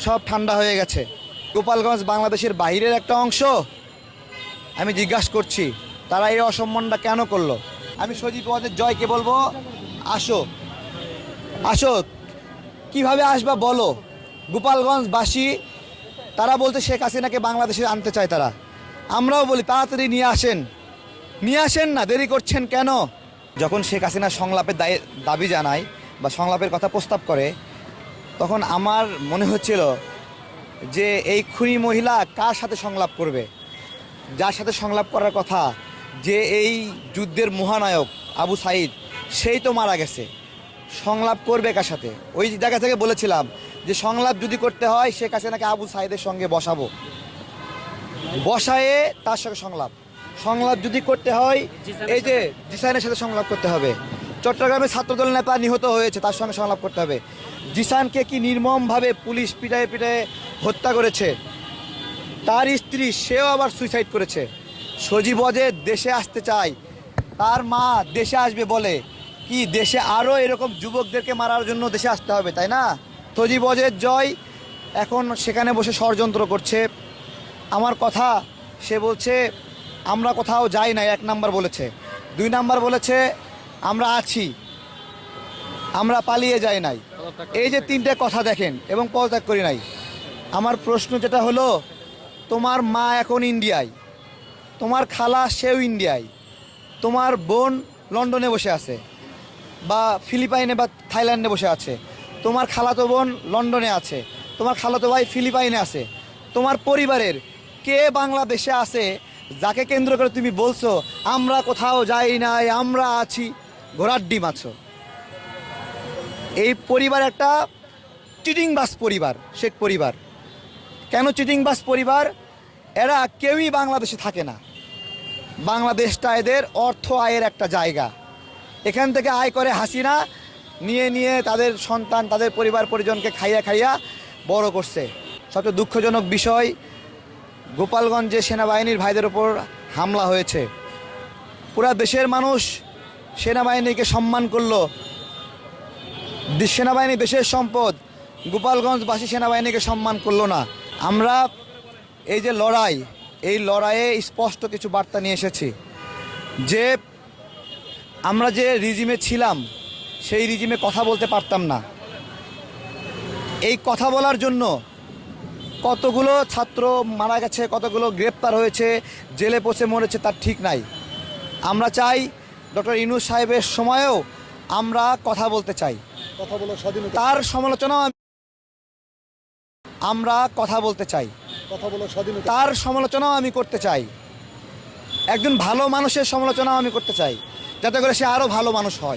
সব ঠান্ডা হয়ে গেছে। গোপালগঞ্জ বাংলাদেশের বাইরের একটা অংশ। আমি জিজ্ঞাসা করছি, তারা এই অসম্মানটা কেন করল? আমি সজীব ওয়াজের জয়কে বলব, আসো। আসো, কীভাবে আসবা বলো? গোপালগঞ্জবাসী, তারা বলতে শেখ হাসিনাকে বাংলাদেশে আনতে চায় তারা। আমরাও বলি, তাড়াতাড়ি নিয়ে আসেন। নিয়ে আসেন না, দেরি করছেন কেন? যখন শেখ হাসিনা সংলাপের দাবি জানায় বা সংলাপের কথা প্রস্তাব করে তখন আমার মনে হচ্ছিল যে এই খুনি মহিলা কার সাথে সংলাপ করবে? যার সাথে সংলাপ করার কথা যে এই যুদ্ধের মহানায়ক আবু সাইদ সেই তো মারা গেছে। সংলাপ করবে কার সাথে? ওই জায়গা থেকে বলেছিলাম যে সংলাপ যদি করতে হয় সে কাছে নাকি আবু সাইদের সঙ্গে বসাবো। বসায়ে তার সঙ্গে সংলাপ। সংলাপ যদি করতে হয় এই যে জিসাইনের সাথে সংলাপ করতে হবে। চট্টগ্রামে ছাত্রদল নেতা নিহত হয়েছে তার সঙ্গে সংলাপ করতে হবে। জিসানকে কি নির্মমভাবে পুলিশ পিটায়ে পিটায়ে হত্যা করেছে? তার স্ত্রী সেও আবার সুইসাইড করেছে। সজীব অজের দেশে আসতে চায়। তার মা দেশে আসবে বলে। কি দেশে আরও এরকম যুবকদেরকে মারার জন্য দেশে আসতে হবে, তাই না? সজীব অজের জয় এখন সেখানে বসে ষড়যন্ত্র করছে। আমার কথা, সে বলছে, আমরা কোথাও যাই না এক নাম্বার বলেছে। দুই নাম্বার বলেছে, আমরা আছি। আমরা পালিয়ে যাই নাই। এই যে তিনটে কথা দেখেন এবং পদত্যাগ করি নাই। আমার প্রশ্ন যেটা হলো, তোমার মা এখন ইন্ডিয়ায়, তোমার খালা সেও ইন্ডিয়ায়, তোমার বোন লন্ডনে বসে আছে বা ফিলিপাইনে বা থাইল্যান্ডে বসে আছে, তোমার খালাতো বোন লন্ডনে আছে, তোমার খালাতো ভাই ফিলিপাইনে আছে, তোমার পরিবারের কে বাংলাদেশে আছে যাকে কেন্দ্র করে তুমি বলছো, আমরা কোথাও যাই নাই, আমরা আছি, ঘোড়ার ডিম আছো। এই পরিবার একটা চিটিং বাস পরিবার, শেখ পরিবার। কেন চিটিং বাস পরিবার? এরা কেউই বাংলাদেশে থাকে না। বাংলাদেশটা এদের অর্থ আয়ের একটা জায়গা। এখান থেকে আয় করে হাসিনা নিয়ে নিয়ে তাদের সন্তান, তাদের পরিবার পরিজনকে খাইয়া খাইয়া বড় করছে। সবচেয়ে দুঃখজনক বিষয়, গোপালগঞ্জে সেনাবাহিনীর ভাইদের ওপর হামলা হয়েছে। পুরা দেশের মানুষ সেনাবাহিনীকে সম্মান করল। সেনাবাহিনী দেশের সম্পদ। গোপালগঞ্জবাসী সেনাবাহিনীকে সম্মান করল না। আমরা এই যে লড়াই, এই লড়াইয়ে স্পষ্ট কিছু বার্তা নিয়ে এসেছি। যে আমরা যে রিজিমে ছিলাম, সেই রিজিমে কথা বলতে পারতাম না। এই কথা বলার জন্য কতগুলো ছাত্র মারা গেছে, কতগুলো গ্রেপ্তার হয়েছে, জেলে পচে মরেছে তার ঠিক নাই। আমরা চাই ডক্টর ইনু সাহেবের সময়েও আমরা কথা বলতে চাই। কথা বলার স্বাধীনতা। তার সমালোচনা আমি- আমরা কথা বলতে চাই। কথা বলার স্বাধীনতা। তার সমালোচনাও আমি করতে চাই। একজন ভালো মানুষের সমালোচনাও আমি করতে চাই। যাতে করে সে আরও ভালো মানুষ হয়।